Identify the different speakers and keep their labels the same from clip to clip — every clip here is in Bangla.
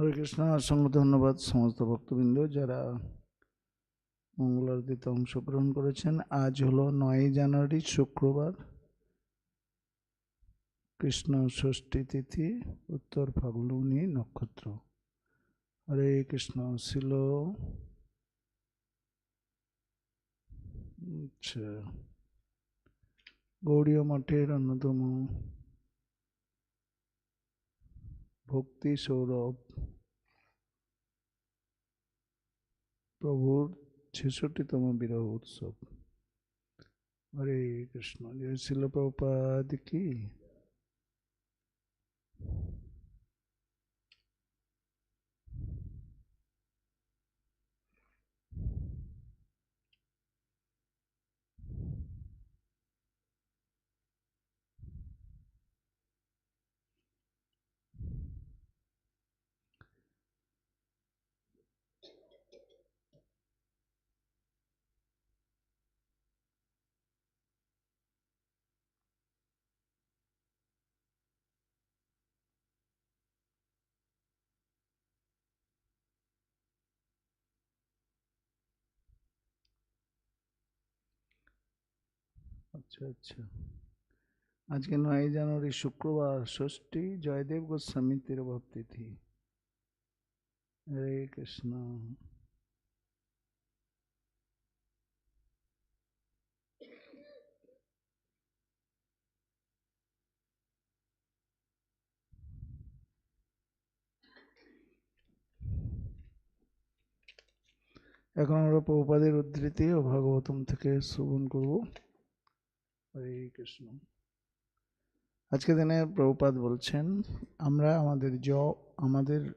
Speaker 1: হরে কৃষ্ণ। অসংখ্য ধন্যবাদ সমস্ত ভক্তবৃন্দ যারা মঙ্গল আরতিতে অংশগ্রহণ করেছেন। আজ হলো নয় জানুয়ারি, শুক্রবার, কৃষ্ণ ষষ্ঠী তিথি, উত্তর ফাল্গুনী নক্ষত্র। হরে কৃষ্ণ। ছিল আচ্ছা। গৌড়ীয় মঠের অন্যতম ভক্তি সৌরভ। প্রভুর ছেষট্টিতম বিরহ উৎসব হরে কৃষ্ণ জয় শিল প্রপাদ কি আচ্ছা আচ্ছা। আজকে নয় জানুয়ারি শুক্রবার, ষষ্ঠী জয়দেব গোস্বামী তিরভব তিথি। হরে কৃষ্ণ। এখন আমরা প্রভুপাদের উদ্ধৃতি ও ভাগবতম থেকে শ্রবণ করব। হরে কৃষ্ণ। আজকে দিনে প্রভুপাত বলছেন, আমরা আমাদের জ, আমাদের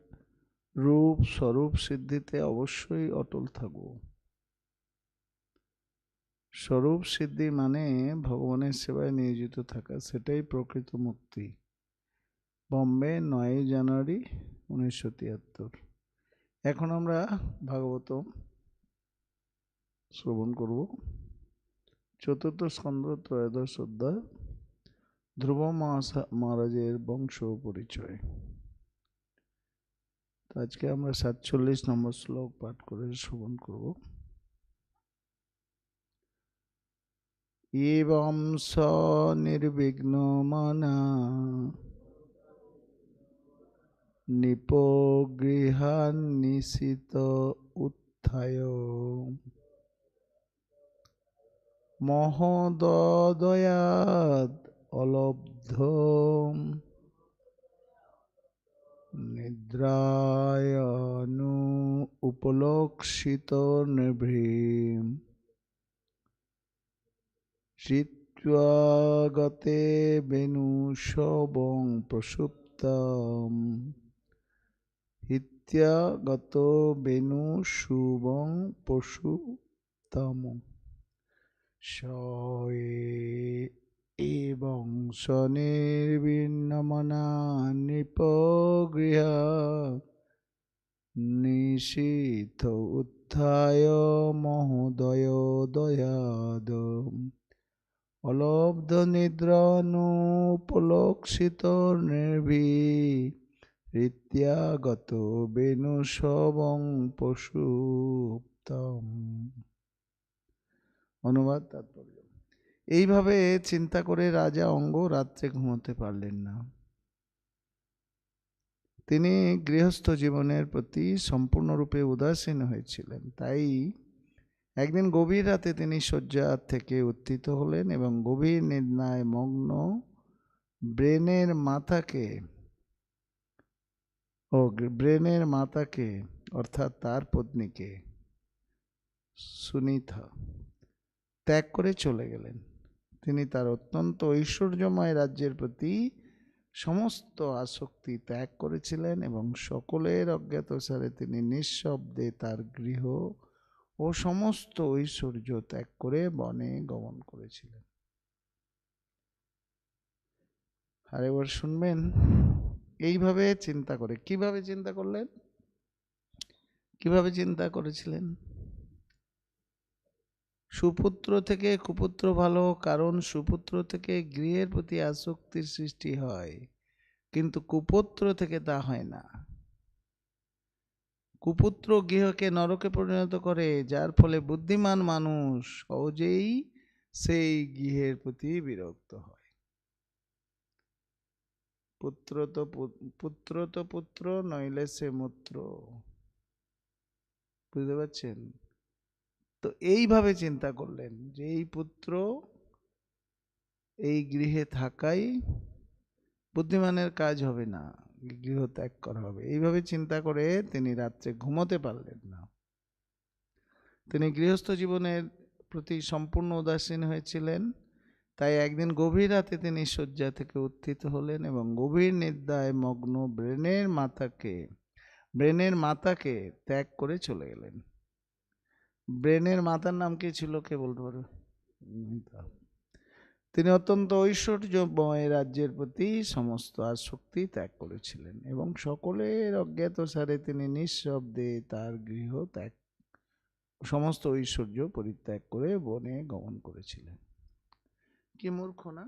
Speaker 1: রূপ, স্বরূপ সিদ্ধিতে অবশ্যই অটল থাকব। স্বরূপ সিদ্ধি মানে ভগবানের সেবায় নিয়োজিত থাকা, সেটাই প্রকৃত মুক্তি। বম্বে নয় জানুয়ারি উনিশশো তিয়াত্তর। এখন আমরা ভাগবতম শ্রবণ করব। চতুর্থ স্কন্দ ত্রয়োদশ অধ্যায় ধ্রুব মহারাজের বংশ পরিচয়। আজকে আমরা সাতচল্লিশ নম্বর শ্লোক পাঠ করে শ্রবণ করব। এবং স নির্বিঘ্ন মানা নিপগৃহান নিশিত উত্থায়। মহোদয়াদ অলব্ধ নিদ্রায়নু উপলক্ষিত নিভৃম। চিত্বাগতে বেণুষবং প্রসুপ্তম। হিত্যাগত বেণুশুবং পশুতম শয়ে এবং স্বনির্বিন্নমনা নৃপগৃহ নিশীথ উত্থায় মহোদয় দয়াদ অলব্ধ নিদ্রানুপলক্ষিত নির্ভী ঋত্যাগত বেণুসবং পশুপ্তম। অনুবাদ তাৎপর্য এইভাবে চিন্তা করে রাজা অঙ্গ রাত্রে ঘুমোতে পারলেন না। তিনি গৃহস্থ জীবনের প্রতি সম্পূর্ণরূপে উদাসীন হয়েছিলেন। তাই একদিন গভীর রাতে তিনি শয্যা থেকে উত্থিত হলেন এবং গভীর নির্ণায় মগ্ন ব্রেনের মাথাকে ও ব্রেনের মাতাকে অর্থাৎ তার পত্নীকে সুনিতা ত্যাগ করে চলে গেলেন। তিনি তার অত্যন্ত ঐশ্বর্যময় রাজ্যের প্রতি সমস্ত আসক্তি ত্যাগ করেছিলেন এবং সকলের অজ্ঞাতসারে তিনি নিঃশব্দে তার গৃহ ও সমস্ত ঐশ্বর্য ত্যাগ করে বনে গমন করেছিলেন। আর এবার শুনবেন, এইভাবে চিন্তা করে, কীভাবে চিন্তা করলেন? কীভাবে চিন্তা করেছিলেন? সুপুত্র থেকে কুপুত্র ভালো, কারণ সুপুত্র থেকে গৃহের প্রতি আসক্তির সৃষ্টি হয়, কিন্তু কুপুত্র থেকে তা হয় না। কুপুত্র গৃহকে নরকে পরিণত করে, যার ফলে বুদ্ধিমান মানুষ সহজেই সেই গৃহের প্রতি বিরক্ত হয়। পুত্র তো পুত্র তো পুত্র, নইলে সে মূত্র। বুঝতে পারছেন? তো এইভাবে চিন্তা করলেন যে এই পুত্র এই গৃহে থাকাই বুদ্ধিমানের কাজ হবে না গৃহ ত্যাগ করা হবে। এইভাবে চিন্তা করে তিনি রাত্রে ঘুমোতে পারলেন না। তিনি গৃহস্থ জীবনের প্রতি সম্পূর্ণ উদাসীন হয়েছিলেন। তাই একদিন গভীর রাতে তিনি শয্যা থেকে উত্থিত হলেন এবং গভীর নিদ্রায় মগ্ন ব্রেনের মাথাকে, ব্রেনের মাতাকে ত্যাগ করে চলে গেলেন। ব্রেনের মাতার নাম কি ছিল কে বলতে পারবে? তিনি অত্যন্ত ঐশ্বর্যময় রাজ্যের প্রতি সমস্ত আসক্তি ত্যাগ করেছিলেন এবং সকলের অজ্ঞাতসারে তিনি নিঃশব্দে তার গৃহ ত্যাগ সমস্ত ঐশ্বর্য পরিত্যাগ করে বনে গমন করেছিলেন। কি মূর্খ না?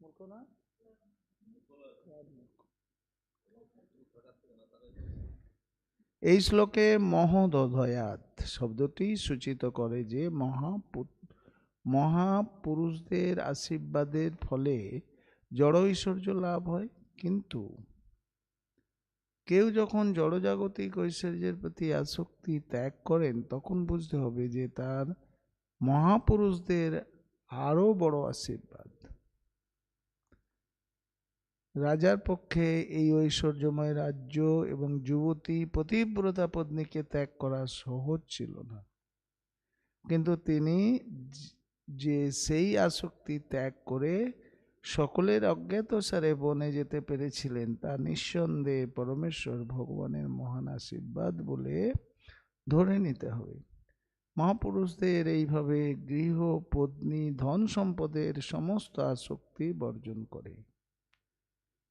Speaker 1: মূর্খ না? এই শ্লোকে মহোদয়াত শব্দটি সূচিত করে যে মহাপুরুষদের আশীর্বাদের ফলে জড় ঐশ্বর্য লাভ হয়। কিন্তু কেউ যখন জড়জাগতিক ঐশ্বর্যের প্রতি আসক্তি ত্যাগ করেন, তখন বুঝতে হবে যে তার মহাপুরুষদের আরও বড় আশীর্বাদ। রাজার পক্ষে এই ঐশ্বর্যময় রাজ্য এবং যুবতী পতিব্রতা পত্নীকে ত্যাগ করা সহজ ছিল না। কিন্তু তিনি যে- সেই আসক্তি ত্যাগ করে সকলের অজ্ঞাতসারে বনে যেতে পেরেছিলেন, তা নিঃসন্দেহে পরমেশ্বর ভগবানের মহান আশীর্বাদ বলে ধরে নিতে হবে। মহাপুরুষদের এইভাবে গৃহ, পত্নী ধন সম্পদের সমস্ত আসক্তি বর্জন করে।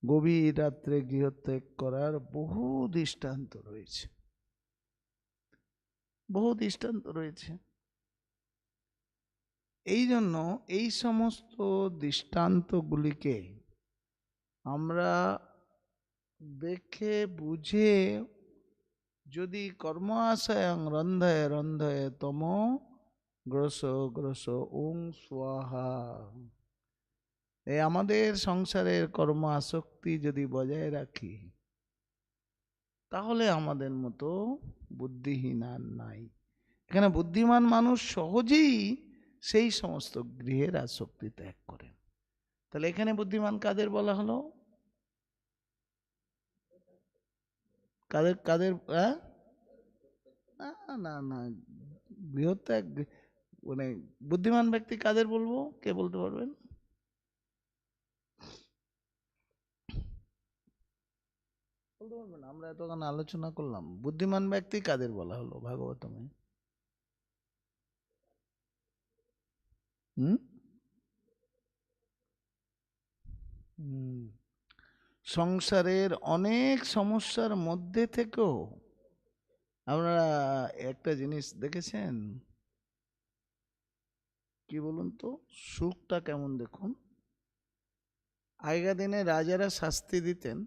Speaker 1: গভীর রাত্রে গৃহত্যাগ করার বহু দৃষ্টান্ত রয়েছে। বহু দৃষ্টান্ত রয়েছে। এই জন্য এই সমস্ত দৃষ্টান্তগুলিকে আমরা দেখে, বুঝে, যদি কর্ম আশায়ং রন্ধয় রন্ধয় তম, গ্রস গ্রস ওং স্বাহা। এই আমাদের সংসারের কর্ম আসক্তি যদি বজায় রাখি, তাহলে আমাদের মতো বুদ্ধিহীন আর নাই। এখানে বুদ্ধিমান মানুষ সহজেই সেই সমস্ত গৃহের আসক্তি ত্যাগ করেন তাহলে এখানে বুদ্ধিমান কাদের বলা হলো? কাদের কাদের? না না না, গৃহত্যাগ মানে বুদ্ধিমান ব্যক্তি কাদের বলব? কে বলতে পারবেন? বলতে আমরা এতক্ষণ আলোচনা করলাম। বুদ্ধিমান ব্যক্তি কাদের বলা হলো ভাগবতমে হুম। সংসারের অনেক সমস্যার মধ্যে থেকেও আপনারা একটা জিনিস দেখেছেন? কি বলুন তো? সুখটা কেমন দেখুন? আগেকার দিনে রাজারা শাস্তি দিতেন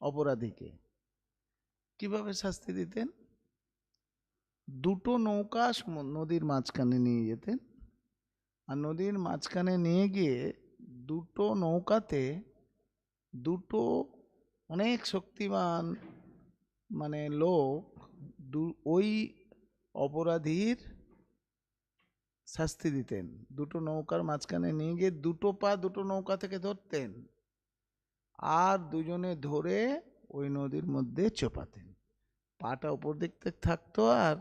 Speaker 1: অপরাধীকে। কীভাবে শাস্তি দিতেন? দুটো নৌকা নদীর মাঝখানে নিয়ে যেতেন। আর নদীর মাঝখানে নিয়ে গিয়ে দুটো নৌকাতে দুটো অনেক শক্তিমান মানে লোক দু- ওই অপরাধীর শাস্তি দিতেন। দুটো নৌকার মাঝখানে নিয়ে গিয়ে দুটো পা দুটো নৌকা থেকে ধরতেন। আর দুজনে ধরে ওই নদীর মধ্যে চোপাতেন। পাটা উপর দিক থেকে থাকতো আর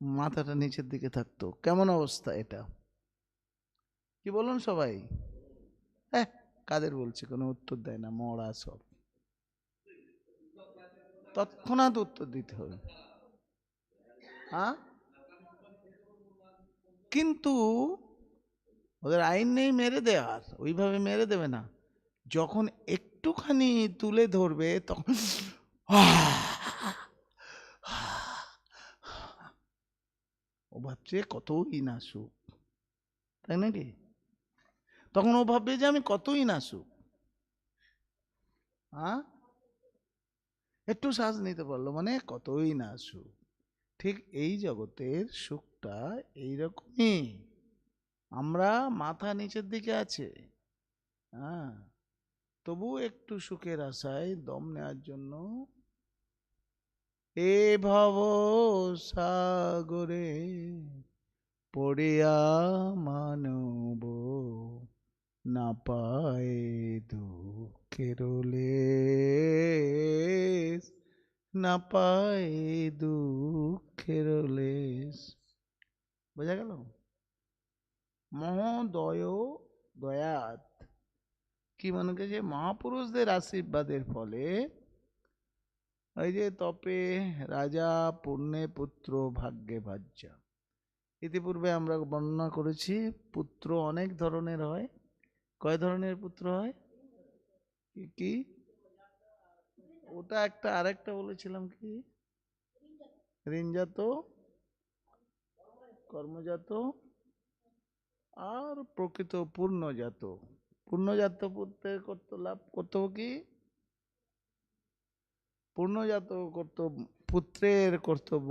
Speaker 1: মাথাটা নিচের দিকে থাকতো। কেমন অবস্থা এটা? কি বলুন সবাই? হ্যাঁ কাদের বলছে? কোনো উত্তর দেয় না, মরা সব। তৎক্ষণাৎ উত্তর দিতে হবে। হ্যাঁ? কিন্তু ওদের আইন নেই মেরে দেওয়ার, ওইভাবে মেরে দেবে না। যখন একটুখানি তুলে ধরবে তখন ও ভাবছে কতই না সুখ। তাই নাকি? তখন ও ভাববে যে আমি কতই না সুখ। হ্যাঁ একটু শ্বাস নিতে পারল মানে কতই না সুখ। ঠিক এই জগতের সুখটা এইরকমই। আমরা মাথা নিচের দিকে আছে। হ্যাঁ তবু একটু সুখের আশায় দম নেওয়ার জন্য এ ভব সাগরে পড়িয়া মানব না পায় দুঃখের না পায় দুঃখের বোঝা গেল? মহোদয় দয়াত কি মনে যে মহাপুরুষদের আশীর্বাদের ফলে ওই যে তপে রাজা পুণ্যে পুত্র ভাগ্যে ভাজ্যা। ইতিপূর্বে আমরা বর্ণনা করেছি, পুত্র অনেক ধরনের হয়। কয় ধরনের পুত্র হয়? কি কি? ওটা একটা আরেকটা বলেছিলাম কি? ঋণজাত। কর্মজাত। আর প্রকৃত পূর্ণজাত। পূর্ণজাত পুত্রের কর্ত লাভ কর্তব্য কি? পূর্ণজাত কর্তব্য পুত্রের কর্তব্য,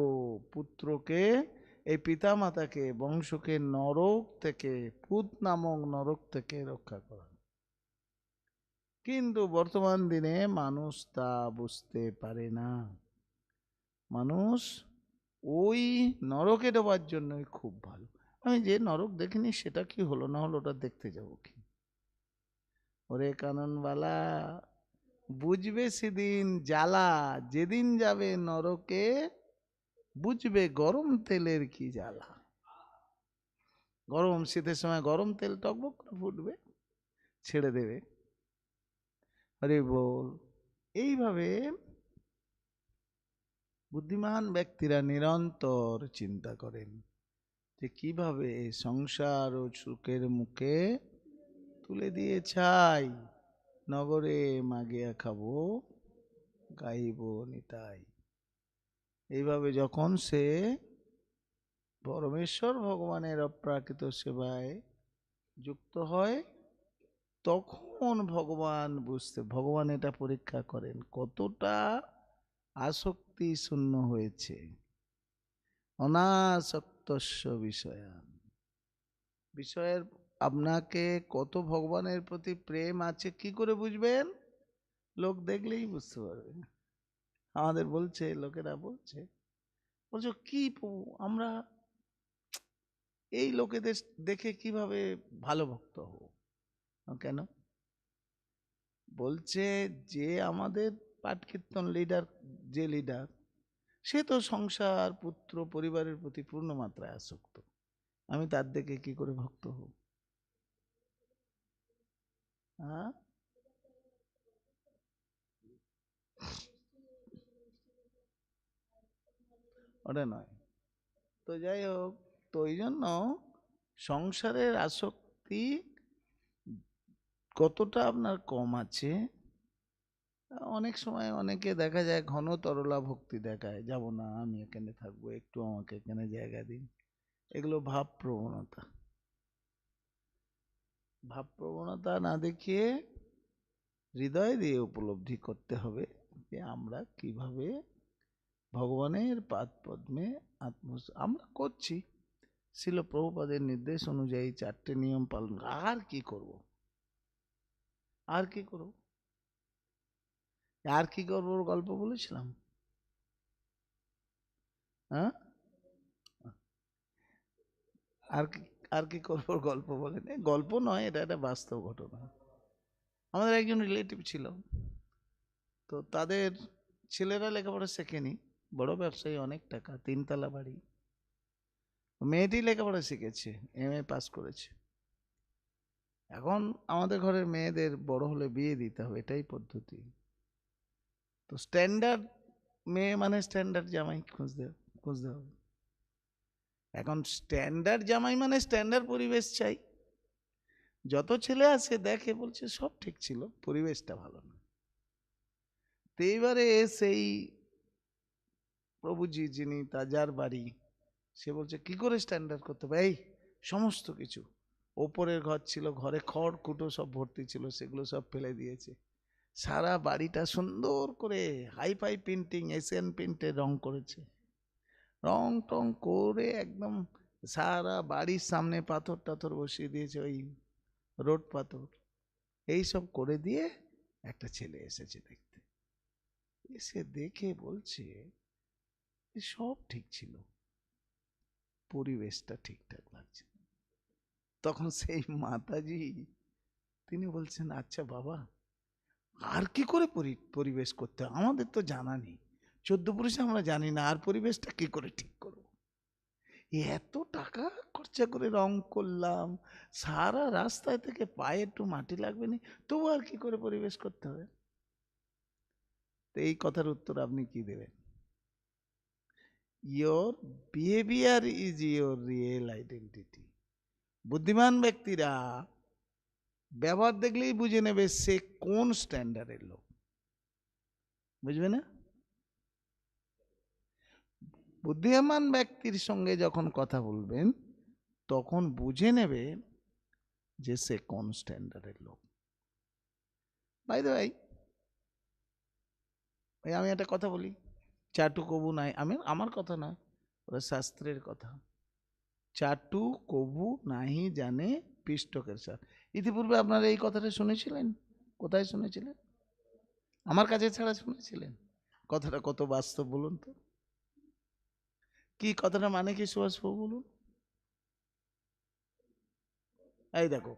Speaker 1: পুত্রকে, এই পিতা মাতাকে বংশকে নরক থেকে, পুত নামক নরক থেকে রক্ষা করা। কিন্তু বর্তমান দিনে মানুষ তা বুঝতে পারে না। মানুষ ওই নরকে দেওয়ার জন্যই খুব ভালো। আমি যে নরক দেখিনি, সেটা কি হলো না হলো ওটা দেখতে যাব কি? ওরে কাননবালা বুঝবে সেদিন জ্বালা, যেদিন যাবে নরকে, বুঝবে গরম তেলের কি জ্বালা। গরম শীতের সময় গরম তেল টকবক করে ফুটবে, ছেড়ে দেবে। আরে বল, এইভাবে বুদ্ধিমান ব্যক্তিরা নিরন্তর চিন্তা করেন যে কীভাবে সংসার ও সুখের মুখে তুলে দিয়ে ছাই নগরে মাগিয়া খাব, গাইব নিতাই এইভাবে যখন সে পরমেশ্বর ভগবানের অপ্রাকৃত সেবায় যুক্ত হয়, তখন ভগবান বুঝতে, ভগবান এটা পরীক্ষা করেন, কতটা আসক্তি শূন্য হয়েছে। অনাসক্তস্য বিষয়ান। বিষয়ের আপনাকে কত ভগবানের প্রতি প্রেম আছে কি করে বুঝবেন? লোক দেখলেই বুঝতে পারবে। আমাদের বলছে, লোকেরা বলছে, বলছো, কি আমরা এই লোকেদের দেখে কীভাবে ভালো ভক্ত হব? কেন? বলছে, যে আমাদের পাঠ কীর্তন লিডার যে লিডার সে তো সংসার, পুত্র, পরিবারের প্রতি পূর্ণ মাত্রায় আসক্ত। আমি তার দেখে কি করে ভক্ত হব? হ্যাঁ ওটা নয়। তো যাই হোক, তো ওই জন্য সংসারের আসক্তি কতটা আপনার কম আছে? অনেক সময় অনেকে দেখা যায় ঘন তরলা ভক্তি দেখায়, যাব না, আমি এখানে থাকব, একটু আমাকে এখানে জায়গা দিন। এগুলো ভাব প্রবণতা ভাব প্রবণতা না দেখিয়ে হৃদয় দিয়ে উপলব্ধি করতে হবে যে আমরা কীভাবে ভগবানের পাদ পদ্মে আত্ম আমরা করছি। ছিল প্রভুপাদের নির্দেশ অনুযায়ী চারটে নিয়ম পালন আর কি করব? আর কি করব? আর কি করব গল্প বলেছিলাম? হ্যাঁ আর কি আর কি করব গল্প বলেন? গল্প নয়, এটা একটা বাস্তব ঘটনা। আমাদের একজন রিলেটিভ ছিল। তো তাদের ছেলেরা লেখাপড়া শেখেনি। বড় ব্যবসায়ী, অনেক টাকা, তিনতলা বাড়ি। মেয়েটি লেখাপড়া শিখেছে এম এ পাস করেছে। এখন আমাদের ঘরের মেয়েদের বড় হলে বিয়ে দিতে হবে, এটাই পদ্ধতি। তো স্ট্যান্ডার্ড মেয়ে মানে স্ট্যান্ডার্ড জামাই খুঁজতে খুঁজতে হবে। এখন স্ট্যান্ডার্ড জামাই মানে স্ট্যান্ডার্ড পরিবেশ চাই। যত ছেলে আছে দেখে বলছে সব ঠিক ছিল, পরিবেশটা ভালো না। তো এইবারে সেই প্রভুজি যিনি তাজার বাড়ি, সে বলছে, কি করে স্ট্যান্ডার্ড করতে হবে? এই সমস্ত কিছু। ওপরের ঘর ছিল, ঘরে খড় কুটো সব ভর্তি ছিল, সেগুলো সব ফেলে দিয়েছে। সারা বাড়িটা সুন্দর করে হাই ফাই পেন্টিং এশিয়ান পেন্টে রং করেছে। রং টং করে একদম সারা বাড়ির সামনে পাথর টাথর বসিয়ে দিয়েছে ওই রোড পাথর। এই সব করে দিয়ে একটা ছেলে এসেছে দেখতে। এসে দেখে বলছে সব ঠিক ছিল। পরিবেশটা ঠিকঠাক লাগছে তখন সেই মাতাজি তিনি বলছেন আচ্ছা বাবা, আর কি করে পরিবেশ করতে? আমাদের তো জানা নেই। চোদ্দ পুরুষে আমরা জানি না, আর পরিবেশটা কি করে ঠিক করব? এত টাকা খরচা করে রং করলাম, সারা রাস্তায় থেকে পায়ে একটু মাটি লাগবে না, তবু আর কি করে পরিবেশ করতে হবে? তো এই কথার উত্তর আপনি কি দেবেন? Your behaviour is your real identity বুদ্ধিমান ব্যক্তিরা ব্যবহার দেখলেই বুঝে নেবে সে কোন স্ট্যান্ডার্ডের লোক। বুঝবে না? বুদ্ধিমান ব্যক্তির সঙ্গে যখন কথা বলবেন, তখন বুঝে নেবে যে সে কোন স্ট্যান্ডার্ডের লোক। বাই ভাই ওই আমি একটা কথা বলি। চাটু কবু নাই। আমি, আমার কথা নয় ওরা শাস্ত্রের কথা। চাটু কবু নাহি জানে পিষ্টকের সার ইতিপূর্বে আপনারা এই কথাটা শুনেছিলেন? কোথায় শুনেছিলেন? আমার কাছে ছাড়া শুনেছিলেন? কথাটা কত বাস্তব বলুন তো। কি কথাটা মানে কি সুভাষবাবু বলুন? এই দেখো।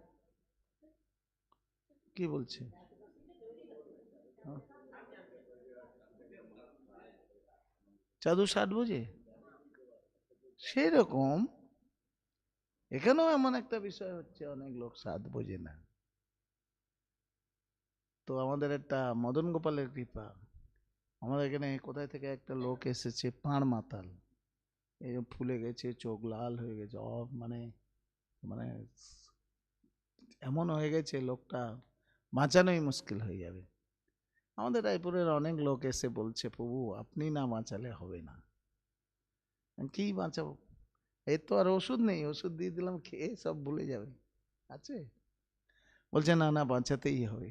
Speaker 1: কি বলছে। চাদু ষাট বোঝে? সেরকম এখানেও এমন একটা বিষয় হচ্ছে, অনেক লোক সাত বোঝে না। তো আমাদের একটা মদন গোপালের কৃপা। আমাদের এখানে কোথায় থেকে একটা লোক এসেছে পাঁড় মাতাল এই ফুলে গেছে, চোখ লাল হয়ে গেছে অ মানে মানে এমন হয়ে গেছে লোকটা বাঁচানোই মুশকিল হয়ে যাবে। আমাদের রায়পুরের অনেক লোক এসে বলছে, প্রভু, আপনি না বাঁচালে হবে না। কি বাঁচাবো? এর তো আর ওষুধ নেই, ওষুধ দিয়ে দিলাম, খেয়ে সব ভুলে যাবে। আছে? বলছে, না না, বাঁচাতেই হবে।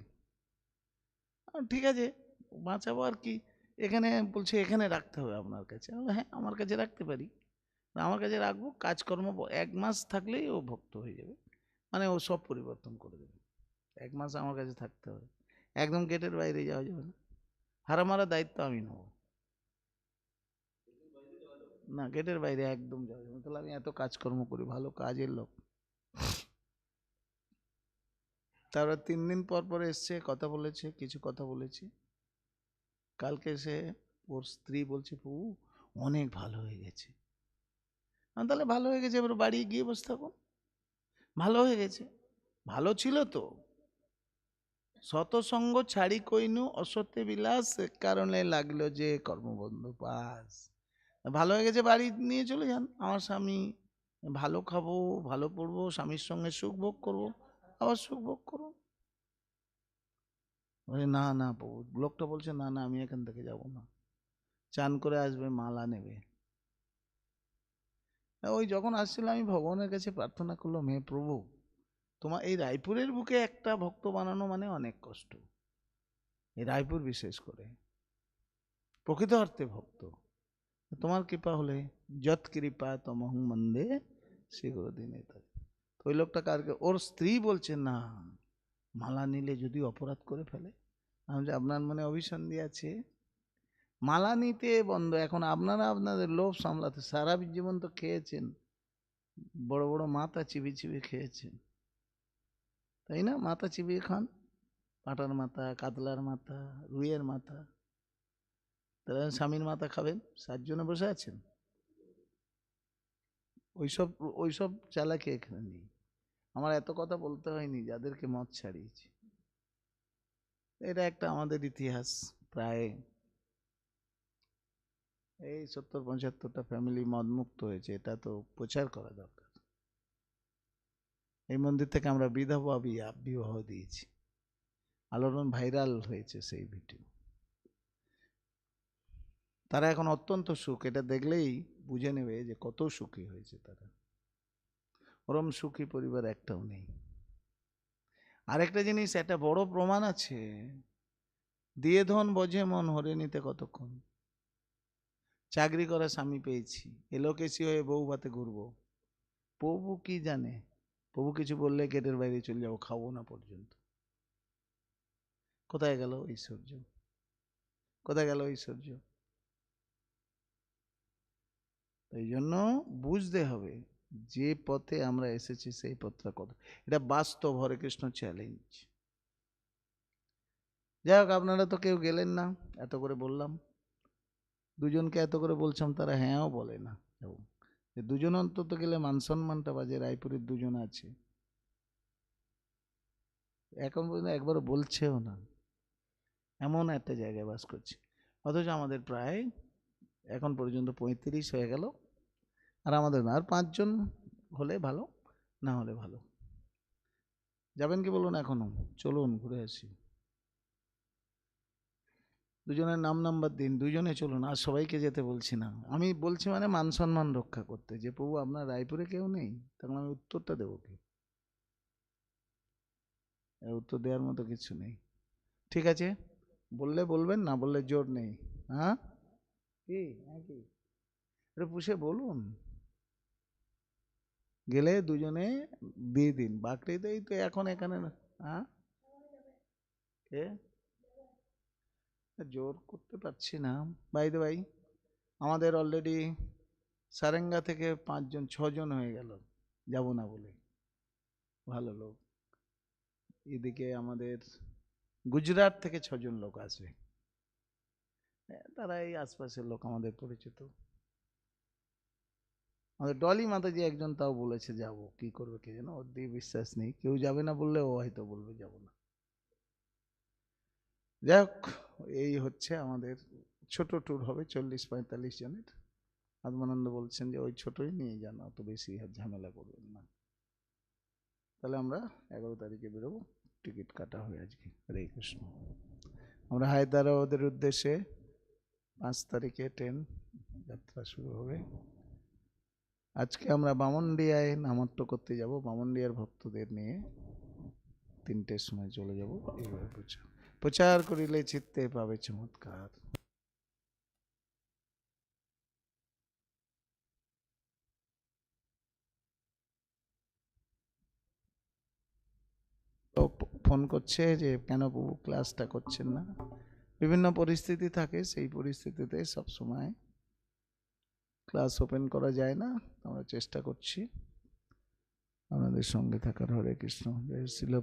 Speaker 1: ঠিক আছে, বাঁচাবো আর কি। এখানে বলছে, এখানে রাখতে হবে আপনার কাছে। হ্যাঁ আমার কাছে রাখতে পারি। আমার কাছে রাখব, কাজকর্ম এক মাস থাকলেই ও ভক্ত হয়ে যাবে। মানে ও সব পরিবর্তন করে দেবে। এক মাস আমার কাছে থাকতে হবে। একদম গেটের বাইরে যাওয়া যাবে না। হারামারা দায়িত্ব আমি নেব। না, গেটের বাইরে একদম যাওয়া যাবে। তাহলে আমি এত কাজকর্ম করি, ভালো কাজের লোক। তারপর তিন দিন পর পর এসছে, কথা বলেছে, কিছু কথা বলেছে। কালকে সে ওর স্ত্রী বলছে প্রভু অনেক ভালো হয়ে গেছে। আমি তাহলে ভালো হয়ে গেছে, এবার বাড়ি গিয়ে বসে থাকুন ভালো হয়ে গেছে। ভালো ছিল তো। শতসঙ্গ ছাড়ি কইনু অসত্যে বিলাস কারণে লাগল যে কর্মবন্ধু পাস। ভালো হয়ে গেছে, বাড়ি নিয়ে চলে যান। আমার স্বামী ভালো খাব, ভালো পড়ব, স্বামীর সঙ্গে সুখ ভোগ করব, আবার সুখ ভোগ করুন। বলে, না না প্রভু লোকটা বলছে, না না, আমি এখান থেকে যাব না। চান করে আসবে, মালা নেবে। ওই যখন আসছিল, আমি ভগবানের কাছে প্রার্থনা করলাম, হে প্রভু তোমার এই রায়পুরের বুকে একটা ভক্ত বানানো মানে অনেক কষ্ট। এই রায়পুর বিশেষ করে। প্রকৃত অর্থে ভক্ত। তোমার কৃপা হলে যত কৃপা তমহং মন্দে সেগুলো দিনে তো ওই লোকটা কারকে, ওর স্ত্রী বলছে, না, মালা নিলে যদি অপরাধ করে ফেলে আমি আপনার মনে অভিসন্ধি আছে মালা নিতে বন্ধ। এখন আপনারা আপনাদের লোভ সামলাতে সারা জীবন তো খেয়েছেন। বড় বড় মাথা চিবিয়ে চিবিয়ে খেয়েছেন। তাই না? মাথা চিবিয়ে খান। পাটার মাথা, কাতলার মাথা, রুইয়ের মাথা। তাহলে স্বামীর মাথা খাবেন? সাতজনে বসে আছেন? ওইসব ওইসব চালাকি এখানে নেই। আমার এত কথা বলতে হয়নি, যাদেরকে মদ ছাড়িয়েছি। এটা একটা আমাদের ইতিহাস, প্রায় এই সত্তর পঁচাত্তরটা ফ্যামিলি মদমুক্ত হয়েছে, এটা তো প্রচার করা দরকার। এই মন্দির থেকে আমরা বিধবা বিয়া- বিবাহ দিয়েছি। আলোড়ন ভাইরাল হয়েছে সেই ভিডিও। তারা এখন অত্যন্ত সুখ, এটা দেখলেই বুঝে নেবে যে কত সুখী হয়েছে তারা। ওরম সুখী পরিবার একটাও নেই। আরেকটা জিনিস, একটা বড় প্রমাণ আছে। দিয়ে ধন বোঝে মন, হরে নিতে কতক্ষণ? চাকরি করা স্বামী পেয়েছি, এলোকেশি হয়ে বউ ভাতে ঘুরবো। প্রভু কি জানে? প্রভু কিছু বললে গেটের বাইরে চলে যাব, খাব না পর্যন্ত। কোথায় গেল ঐশ্বর্য? কোথায় গেল ঐশ্বর্য? এই জন্য বুঝতে হবে যে পথে আমরা এসেছি, সেই পথটা কত? এটা বাস্তব হরে কৃষ্ণ চ্যালেঞ্জ যাই হোক, আপনারা তো কেউ গেলেন না, এত করে বললাম। দুজনকে এত করে বলছিলাম, তারা হ্যাঁও বলে না। এবং দুজন অন্তত গেলে মান সম্মানটা বাজে, রায়পুরের দুজন আছে। এখন পর্যন্ত একবার বলছেও না। এমন একটা জায়গায় বাস করছে। অথচ আমাদের প্রায় এখন পর্যন্ত পঁয়ত্রিশ হয়ে গেল। আর আমাদের না, আর পাঁচজন হলে ভালো, না হলে ভালো। যাবেন কি বলুন এখনও? চলুন, ঘুরে আসি। দুজনের নাম, নাম্বার দিন, দুজনে চলুন, আর সবাইকে যেতে বলছি না। আমি বলছি মানে মান সম্মান রক্ষা করতে, যে প্রভু আপনার রায়পুরে কেউ নেই? তখন আমি উত্তরটা দেবো কি? উত্তর দেওয়ার মতো কিছু নেই। ঠিক আছে? বললে বলবেন, না বললে জোর নেই। হ্যাঁ? কি? হ্যাঁ কি? এটা পুষে বলুন। গেলে দুজনে দিয়ে দিন। বাকরিতেই তো এখন এখানে না। হ্যাঁ কে? জোর করতে পারছি না। বাই বাইদে ভাই আমাদের অলরেডি সারেঙ্গা থেকে পাঁচজন, ছজন হয়ে গেল। যাব না বলে। ভালো লোক। এদিকে আমাদের গুজরাট থেকে ছজন লোক আসবে। তারা এই আশপাশের লোক আমাদের পরিচিত। আমাদের ডলি মাতাজি একজন তাও বলেছে, যাব, কি করবে কে যেন ওর দিয়ে বিশ্বাস নেই। কেউ যাবে না বললে ও হয়তো বলবে, যাব না। যাই হোক, এই হচ্ছে আমাদের ছোট ট্যুর হবে চল্লিশ পঁয়তাল্লিশ জনের। আত্মানন্দ বলছেন যে, ওই ছোটই নিয়ে যান, অত বেশি ঝামেলা করবেন না। তাহলে আমরা এগারো তারিখে বেরোবো। টিকিট কাটা হয় আজকে। হরে কৃষ্ণ। আমরা হায়দ্রাবাদের উদ্দেশ্যে পাঁচ তারিখে ট্রেন যাত্রা শুরু হবে। আজকে আমরা বামনডিয়ায় নামট্য করতে যাব, বামনডিয়ার ভক্তদের নিয়ে। তিনটের সময় চলে যাব। এইভাবে প্রচার। প্রচার করিলে চিত্তে পাবে চমৎকার। ফোন করছে যে, কেন প্রভু ক্লাসটা করছেন না? বিভিন্ন পরিস্থিতি থাকে, সেই পরিস্থিতিতে সব সময় ক্লাস ওপেন করা যায় না, আমরা চেষ্টা করছি। আমাদের সঙ্গে থাকার হরে কৃষ্ণ। জয় শিল